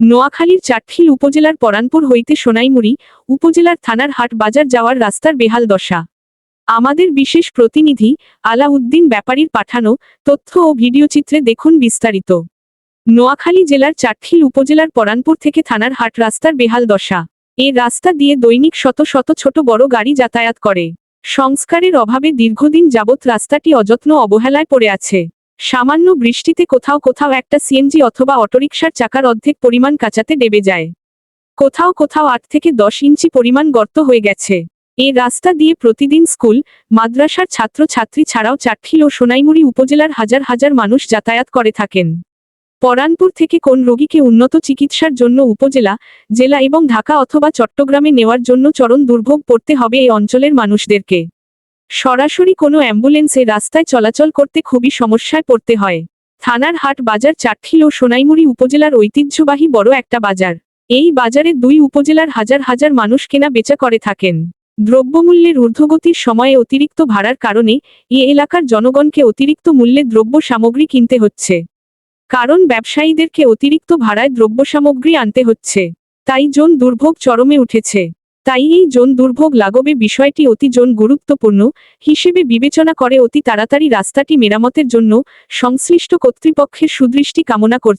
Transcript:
নোয়াখালীর চাটখিল উপজেলার পরানপুর হইতে সোনাইমুড়ি উপজেলার থানার হাট বাজার যাওয়ার রাস্তার বেহাল দশা। আমাদের বিশেষ প্রতিনিধি আলাউদ্দিন ব্যাপারীর পাঠানো তথ্য ও ভিডিওচিত্রে দেখুন বিস্তারিত। নোয়াখালী জেলার চাটখিল উপজেলার পরানপুর থেকে থানার হাট রাস্তার বেহাল দশা। এই রাস্তা দিয়ে দৈনিক শত শত ছোট বড় গাড়ি যাতায়াত করে। সংস্কারের অভাবে দীর্ঘদিন যাবৎ রাস্তাটি অযত্ন অবহেলায় পড়ে আছে। সামান্য বৃষ্টিতে কোথাও কোথাও একটা সিএনজি অথবা অটোরিকশার চাকার অর্ধেক পরিমাণ কাঁচাতে ডেবে যায়। কোথাও কোথাও আট থেকে দশ ইঞ্চি পরিমাণ গর্ত হয়ে গেছে। এই রাস্তা দিয়ে প্রতিদিন স্কুল, মাদ্রাসার ছাত্র ছাত্রী ছাড়াও চাটখিল ও সোনাইমুড়ি উপজেলার হাজার হাজার মানুষ যাতায়াত করে থাকেন। পরানপুর থেকে কোন রোগীকে উন্নত চিকিৎসার জন্য উপজেলা, জেলা এবং ঢাকা অথবা চট্টগ্রামে নেওয়ার জন্য চরম দুর্ভোগ পড়তে হবে এই অঞ্চলের মানুষদেরকে। সরাসরি কোনো অ্যাম্বুলেন্সে রাস্তায় চলাচল করতে খুবই সমস্যায় পড়তে হয়। থানার হাট বাজার চাটখিল ও সোনাইমুড়ি উপজেলার ঐতিহ্যবাহী বড় একটা বাজার। এই বাজারে দুই উপজেলার হাজার হাজার মানুষ কেনা বেচা করে থাকেন। দ্রব্যমূল্যের ঊর্ধ্বগতির সময়ে অতিরিক্ত ভাড়ার কারণে এ এলাকার জনগণকে অতিরিক্ত মূল্যে দ্রব্য সামগ্রী কিনতে হচ্ছে। কারণ ব্যবসায়ীদেরকে অতিরিক্ত ভাড়ায় দ্রব্য সামগ্রী আনতে হচ্ছে। তাই জন দুর্ভোগ চরমে উঠেছে। তাই এই জন দুর্ভোগ লাগবে বিষয়টি অতি জন গুরুত্বপূর্ণ হিসেবে বিবেচনা করে অতি তাড়াতাড়ি রাস্তাটি মেরামতের জন্য সংশ্লিষ্ট কর্তৃপক্ষের সুদৃষ্টি কামনা কর